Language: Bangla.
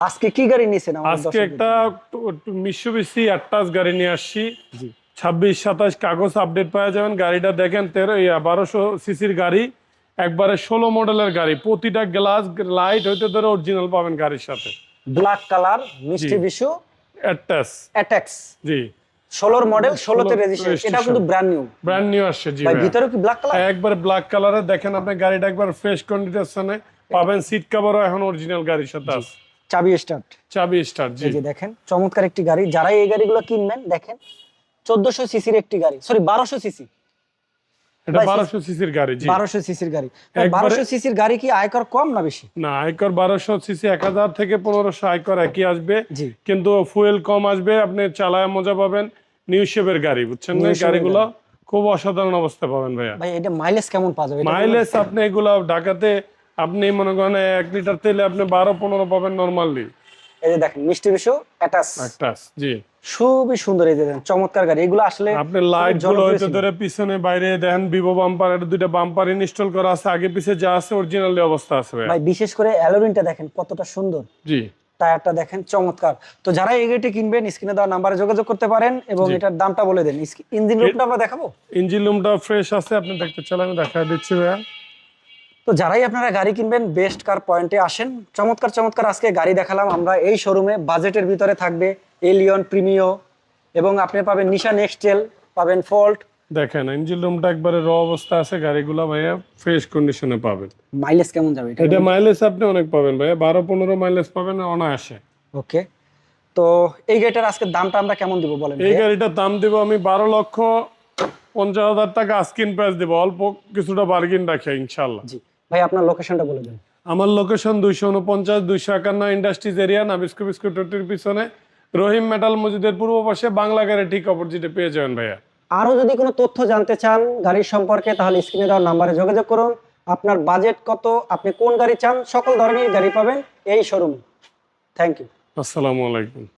আজকে কি গাড়ি নিয়েছেন আজকে একটা মিশুবিসি আটটাস গাড়ি নিয়ে আসছি। ছাব্বিশ সাতাশ কাগজ আপডেট পাওয়া যাবেন। গাড়িটা দেখেন তেরো বারোশো সিসির গাড়ি। একবারে ষোলো মডেলের গাড়ি। প্রতিটা গ্লাস লাইট হইতে ধরে অরিজিনাল পাবেন গাড়ির সাথে। ব্ল্যাক কালার মিষ্টি। বিশু। অ্যাটাচ অ্যাটাক্স জি। ষোলোর মডেল ষোলোতে 16 রেজিস্ট্রেশন এটা কিন্তু ব্র্যান্ড নিউ ব্র্যান্ড নিউ আসছে জি ভাই ভিতরে কি ব্ল্যাক কালার একবার ব্ল্যাক কালারে দেখেন আপনি গাড়িটা একবার ফ্রেশ কন্ডিশনে পাবেন। সিট কভারও এখন অরিজিনাল গাড়ির সাথে আছে। চাবি স্টার্ট। চাবি স্টার জি। যে দেখেন চমৎকার একটি গাড়ি। যারা এই গাড়িগুলো কিনবেন দেখেন চোদ্দশো সিসির একটি গাড়ি সরি বারোশো সিসি। এটা ভাই, বারোশো সিসির গাড়ি জি। বারোশো সিসির গাড়ি। একবারে- বারোশো সিসির গাড়ি কি আয়কর কম না বেশি? না আয়কর বারোশো সিসি এক হাজার থেকে পনেরোশো আয়কর একই আসবে। জি। কিন্তু ফুয়েল কম আসবে আপনি চালায় মজা পাবেন। নিউ শেপের গাড়ি বুঝছেন না? গাড়িগুলো খুব অসাধারণ অবস্থা পাবেন ভাইয়া। ভাই এটা মাইলেজ কেমন পাওয়া যাবে? মাইলেজ আপনি এগুলো ঢাকাতে আপনি মনে করেন এক লিটার তেলে আপনি বারো পনেরো পাবেন নর্মালি এই যে দেখেন মিষ্টি বিশু অ্যাটাচ। একটা জি। খুবই সুন্দর এই যে দেখেন চমৎকার গাড়ি। এগুলো আসলে আপনি লাইটগুলো হয়তো ধরে পিছনে বাইরে দেখেন ভিভো বাম্পার এটা দুইটা বাম্পার ইনস্টল করা আছে। আগে পিছে যা আছে অরিজিনালি অবস্থা আছে ভাই বিশেষ করে অ্যালোরিনটা দেখেন কতটা সুন্দর। জি। টায়ারটা দেখেন চমৎকার। তো যারা এই গাড়িটি কিনবেন স্ক্রিনে দেওয়া নাম্বারে যোগাযোগ করতে পারেন এবং এটার দামটা বলে দেন। ইঞ্জিন রুমটা আমরা দেখাবো? ইঞ্জিন রুমটা ফ্রেশ আছে আপনি দেখতে চান আমি দেখা দিচ্ছি ভাইয়া। তো যারাই আপনারা গাড়ি কিনবেন বেস্ট কার পয়েন্টে আসেন। চমৎকার চমৎকার আজকে গাড়ি দেখালাম আমরা। এই শোরুমে বাজেটের ভিতরে থাকবে এলিয়ন প্রিমিও এবং আপনি পাবেন নিশা নেক্সটেল পাবেন ফল্ট দেখেন ইঞ্জিন রুমটা একবারে র অবস্থা আছে গাড়িগুলো ভাইয়া ফ্রেশ কন্ডিশনে পাবেন। মাইলেজ কেমন যাবে? এটা এটা মাইলেজ আপনি অনেক পাবেন ভাইয়া বারো পনেরো মাইলেজ পাবেন অনায়াসে। ওকে তো এই গাড়িটার আজকে দামটা আমরা কেমন দিব বলেন এই গাড়িটার দাম দেবো আমি বারো লক্ষ পঞ্চাশ হাজার টাকা আস্কিন প্রাইস দেবো। অল্প কিছুটা বার্গিন রাখে ইনশাল্লাহ জি। ভাই আপনার লোকেশনটা বলে দেন। আমার লোকেশন দুইশো উনপঞ্চাশ দুইশো একান্ন ইন্ডাস্ট্রিজ এরিয়া নাবিস্কো বিস্কুটের পিছনে। রহিম মেটাল মসজিদের পূর্ব পাশে বাংলা গাড়ি ঠিক অপোজিটে পেয়ে যাবেন ভাইয়া। আরও যদি কোনো তথ্য জানতে চান গাড়ির সম্পর্কে তাহলে স্ক্রিনে দেওয়ার নাম্বারে যোগাযোগ করুন। আপনার বাজেট কত আপনি কোন গাড়ি চান সকল ধরনের গাড়ি পাবেন এই শোরুম থ্যাংক ইউ আসসালামু আলাইকুম।